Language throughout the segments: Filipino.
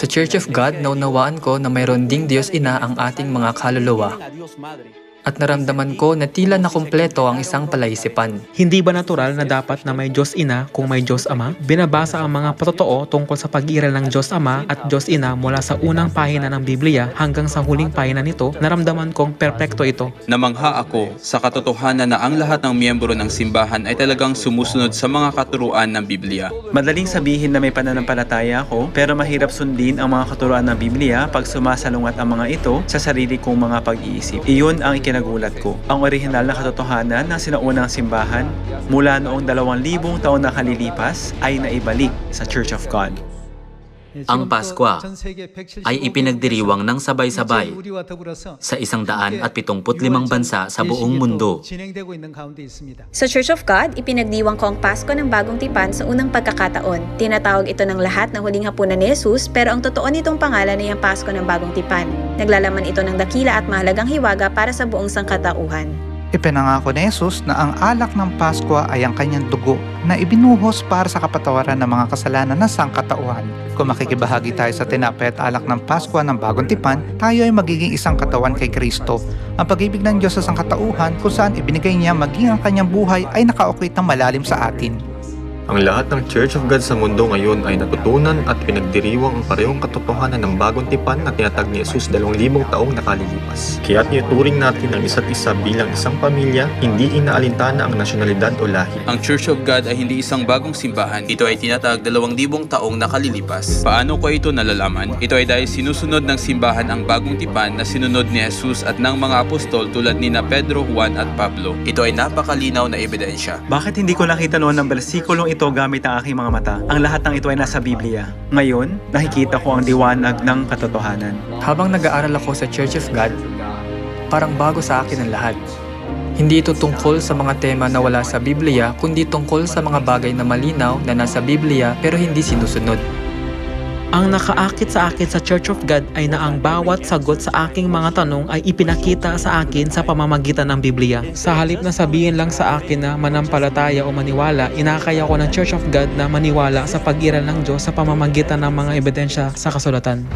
Sa Church of God, naunawaan ko na mayroon ding Diyos Ina ang ating mga kaluluwa at naramdaman ko na tila na kumpleto ang isang palaisipan. Hindi ba natural na dapat na may Diyos Ina kung may Diyos Ama? Binabasa ang mga patotoo tungkol sa pag-iral ng Diyos Ama at Diyos Ina mula sa unang pahina ng Biblia hanggang sa huling pahina nito, naramdaman kong perpekto ito. Namangha ako sa katotohanan na ang lahat ng miyembro ng simbahan ay talagang sumusunod sa mga katuruan ng Biblia. Madaling sabihin na may pananampalataya ako, pero mahirap sundin ang mga katuruan ng Biblia pag sumasalungat ang mga ito sa sarili kong mga pag-iisip. Iyon ang ikinagulat ko. Ang orihinal na katotohanan ng sinaunang simbahan mula noong dalawang libong taon na kalilipas ay naibalik sa Church of God. Ang Pasko ay ipinagdiriwang ng sabay-sabay sa isang daan at pitungput limang bansa sa buong mundo. Sa Church of God, ipinagdiwang ko ang Pasko ng Bagong Tipan sa unang pagkakataon. Tinatawag ito ng lahat na huling hapunan ni Jesus pero ang totoo nitong pangalan ay ang Pasko ng Bagong Tipan. Naglalaman ito ng dakila at mahalagang hiwaga para sa buong sangkatauhan. Ipinangako ni Jesus na ang alak ng Pasko ay ang kanyang dugo na ibinuhos para sa kapatawaran ng mga kasalanan ng sangkatauhan. Kung makikibahagi tayo sa tinapay at alak ng Pasko ng bagong tipan, tayo ay magiging isang katawan kay Kristo. Ang pag-ibig ng Diyos sa sangkatauhan kung saan ibinigay niya maging ang kanyang buhay ay nakaukwit ng malalim sa atin. Ang lahat ng Church of God sa mundo ngayon ay natutunan at pinagdiriwang ang parehong katotohanan ng bagong tipan na tinatag ni Jesus dalawang libong taong nakalilipas. Kaya't ituring natin ang isa't isa bilang isang pamilya, hindi inaalintana ang nasyonalidad o lahi. Ang Church of God ay hindi isang bagong simbahan. Ito ay tinatag dalawang libong taong nakalilipas. Paano ko ito nalalaman? Ito ay dahil sinusunod ng simbahan ang bagong tipan na sinunod ni Jesus at ng mga apostol tulad ni na Pedro, Juan at Pablo. Ito ay napakalinaw na ebidensya. Bakit hindi ko nakita noon ang bersikulong ito gamit ang aking mga mata? Ang lahat ng ito ay nasa Biblia. Ngayon, nakikita ko ang diwanag ng katotohanan. Habang nag-aaral ako sa Church of God, parang bago sa akin ang lahat. Hindi ito tungkol sa mga tema na wala sa Biblia, kundi tungkol sa mga bagay na malinaw na nasa Biblia pero hindi sinusunod. Ang nakaakit sa akin sa Church of God ay na ang bawat sagot sa aking mga tanong ay ipinakita sa akin sa pamamagitan ng Biblia. Sa halip na sabihin lang sa akin na manampalataya o maniwala, inakaya ko ng Church of God na maniwala sa pag-iral ng Diyos sa pamamagitan ng mga ebidensya sa kasulatan.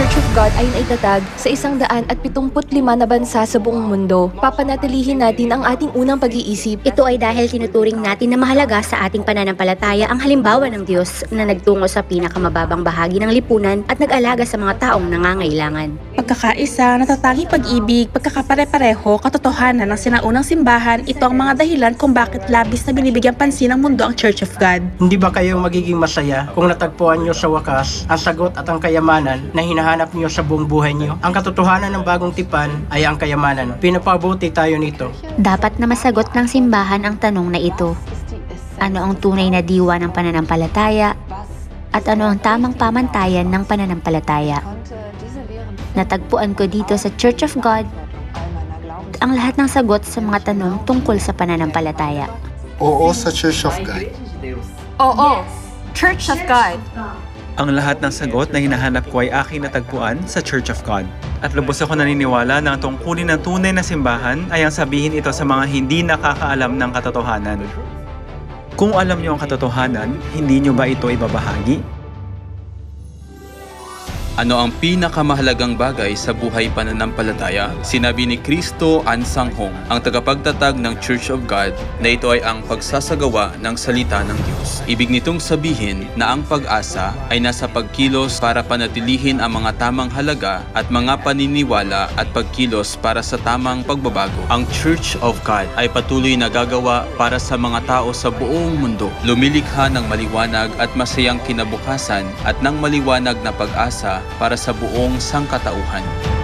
Church of God ay naitatag sa isang daan at na bansa sa buong mundo. Papanatilihin natin ang ating unang pag-iisip. Ito ay dahil tinuturing natin na mahalaga sa ating pananampalataya ang halimbawa ng Diyos na nagtungo sa pinakamababang bahagi ng lipunan at nag-alaga sa mga taong nangangailangan. Pagkakaisa, natatanging pag-ibig, pagkakapare-pareho, katotohanan ng sinaunang simbahan, ito ang mga dahilan kung bakit labis na binibigyan pansin ng mundo ang Church of God. Hindi ba kayo magiging masaya kung natagpuan nyo sa wakas ang sagot at ang kayamanan na hinahanap nyo sa buong buhay nyo? Ang katotohanan ng bagong tipan ay ang kayamanan. Pinapabuti tayo nito. Dapat na masagot ng simbahan ang tanong na ito. Ano ang tunay na diwa ng pananampalataya at ano ang tamang pamantayan ng pananampalataya? Natagpuan ko dito sa Church of God ang lahat ng sagot sa mga tanong tungkol sa pananampalataya. Oo sa Church of God. Oo, Church of God. Ang lahat ng sagot na hinahanap ko ay aking natagpuan sa Church of God. At lubos ako naniniwala na ang tungkulin ng tunay na simbahan ay ang sabihin ito sa mga hindi nakakaalam ng katotohanan. Kung alam niyo ang katotohanan, hindi niyo ba ito ibabahagi? Ano ang pinakamahalagang bagay sa buhay pananampalataya? Sinabi ni Kristo Ansanghong, ang tagapagtatag ng Church of God, na ito ay ang pagsasagawa ng salita ng Diyos. Ibig nitong sabihin na ang pag-asa ay nasa pagkilos para panatilihin ang mga tamang halaga at mga paniniwala at pagkilos para sa tamang pagbabago. Ang Church of God ay patuloy na gagawa para sa mga tao sa buong mundo. Lumilikha ng maliwanag at masayang kinabukasan at ng maliwanag na pag-asa para sa buong sangkatauhan.